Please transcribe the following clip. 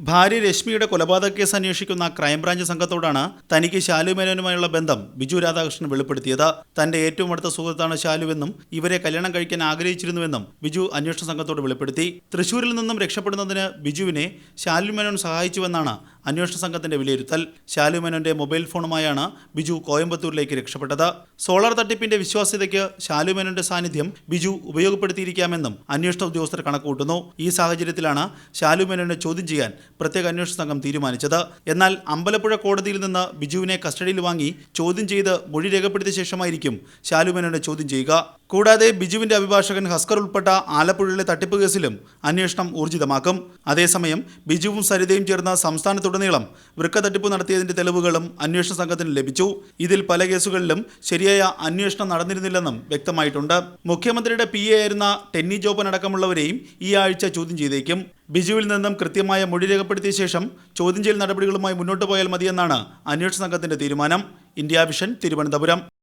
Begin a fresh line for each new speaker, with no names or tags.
ഭാര്യ രശ്മിയുടെ കൊലപാതക കേസ് അന്വേഷിക്കുന്ന ക്രൈംബ്രാഞ്ച് സംഘത്തോടാണ് തനിക്ക് ശാലു മേനോനുമായുള്ള ബന്ധം ബിജു രാധാകൃഷ്ണൻ വെളിപ്പെടുത്തിയത്. തന്റെ ഏറ്റവും അടുത്ത സുഹൃത്താണ് ശാലുവെന്നും ഇവരെ കല്യാണം കഴിക്കാൻ ആഗ്രഹിച്ചിരുന്നുവെന്നും ബിജു അന്വേഷണ സംഘത്തോട് വെളിപ്പെടുത്തി. തൃശൂരിൽ നിന്നും രക്ഷപ്പെടുന്നതിന് ബിജുവിനെ ശാലു മേനോൻ സഹായിച്ചുവെന്നാണ് അന്വേഷണ സംഘത്തിന്റെ വിലയിരുത്തൽ. ശാലുമേനോന്റെ മൊബൈൽ ഫോണുമായാണ് ബിജു കോയമ്പത്തൂരിലേക്ക് രക്ഷപ്പെട്ടത്. സോളാർ തട്ടിപ്പിന്റെ വിശ്വാസ്യതയ്ക്ക് ശാലുമേനോന്റെ സാന്നിധ്യം ബിജു ഉപയോഗപ്പെടുത്തിയിരിക്കാമെന്നും അന്വേഷണ ഉദ്യോഗസ്ഥർ കണക്കുകൂട്ടുന്നു. ഈ സാഹചര്യത്തിലാണ് ശാലുമേനോനെ ചോദ്യം ചെയ്യാൻ പ്രത്യേക അന്വേഷണ സംഘം തീരുമാനിച്ചത്. എന്നാൽ അമ്പലപ്പുഴ കോടതിയിൽ നിന്ന് ബിജുവിനെ കസ്റ്റഡിയിൽ വാങ്ങി ചോദ്യം ചെയ്ത് മൊഴി രേഖപ്പെടുത്തിയ ശേഷമായിരിക്കും ശാലുമേനോനെ ചോദ്യം ചെയ്യുക. കൂടാതെ ബിജുവിന്റെ അഭിഭാഷകൻ ഹസ്കർ ഉൾപ്പെട്ട ആലപ്പുഴയിലെ തട്ടിപ്പ് കേസിലും അന്വേഷണം ഊർജിതമാക്കും. അതേസമയം ബിജുവും സരിതയും ചേർന്ന സംസ്ഥാനത്തുടനീളം വൃക്ക തട്ടിപ്പ് നടത്തിയതിന്റെ തെളിവുകളും അന്വേഷണ സംഘത്തിന് ലഭിച്ചു. ഇതിൽ പല കേസുകളിലും ശരിയായ അന്വേഷണം നടന്നിരുന്നില്ലെന്നും വ്യക്തമായിട്ടുണ്ട്. മുഖ്യമന്ത്രിയുടെ പി എ ആയിരുന്ന ടെന്നി ജോബൻ അടക്കമുള്ളവരെയും ഈ ആഴ്ച ചോദ്യം ചെയ്തേക്കും. ബിജുവിൽ നിന്നും കൃത്യമായ മൊഴി രേഖപ്പെടുത്തിയ ശേഷം ചോദ്യം ചെയ്യൽ നടപടികളുമായി മുന്നോട്ട് പോയാൽ മതിയെന്നാണ് അന്വേഷണ സംഘത്തിന്റെ തീരുമാനം. India vision Thiruvananthapuram.